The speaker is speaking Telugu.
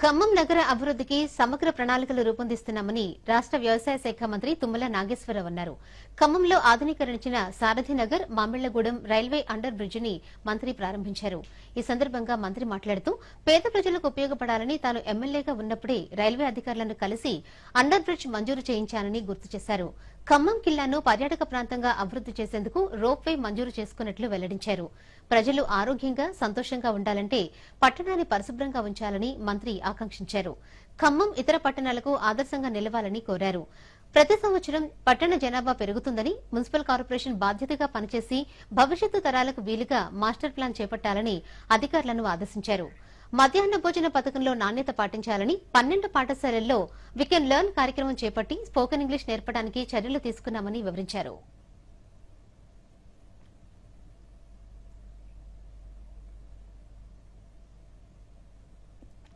ఖమ్మం నగర అభివృద్ధికి సమగ్ర ప్రణాళికలు రూపొందిస్తున్నామని రాష్ట వ్యవసాయ శాఖ మంత్రి తుమ్మల నాగేశ్వరరావు అన్నారు. ఖమ్మంలో ఆధునీకరించిన సారథి నగర్ మామిళ్ళగూడెం రైల్వే అండర్ బ్రిడ్జిని మంత్రి ప్రారంభించారు. ఈ సందర్భంగా మంత్రి మాట్లాడుతూ పేద ప్రజలకు ఉపయోగపడాలని తాను ఎమ్మెల్యేగా ఉన్నప్పుడే రైల్వే అధికారులను కలిసి అండర్ బ్రిడ్జ్ మంజూరు చేయించానని గుర్తు చేశారు. ఖమ్మం కిల్లాను పర్యాటక ప్రాంతంగా అభివృద్ది చేసేందుకు రోప్వే మంజూరు చేసుకున్నట్లు వెల్లడించారు. ప్రజలు ఆరోగ్యంగా సంతోషంగా ఉండాలంటే పట్టణాన్ని పరిశుభ్రంగా ఉంచాలని మంత్రి ఆకాంక్షించారు. ఖమ్మం ఇతర పట్టణాలకు ఆదర్శంగా నిలవాలని కోరారు. ప్రతి సంవత్సరం పట్టణ జనాభా పెరుగుతుందని మున్సిపల్ కార్పొరేషన్ బాధ్యతగా పనిచేసి భవిష్యత్తు తరాలకు వీలుగా మాస్టర్ ప్లాన్ చేపట్టాలని అధికారులను ఆదేశించారు. మధ్యాహ్న భోజన పథకంలో నాణ్యత పాటించాలని పన్నెండు పాఠశాలల్లో వి కెన్ లెర్న్ కార్యక్రమం చేపట్టి స్పోకెన్ ఇంగ్లీష్ నేర్పడానికి చర్యలు తీసుకున్నామని వివరించారు.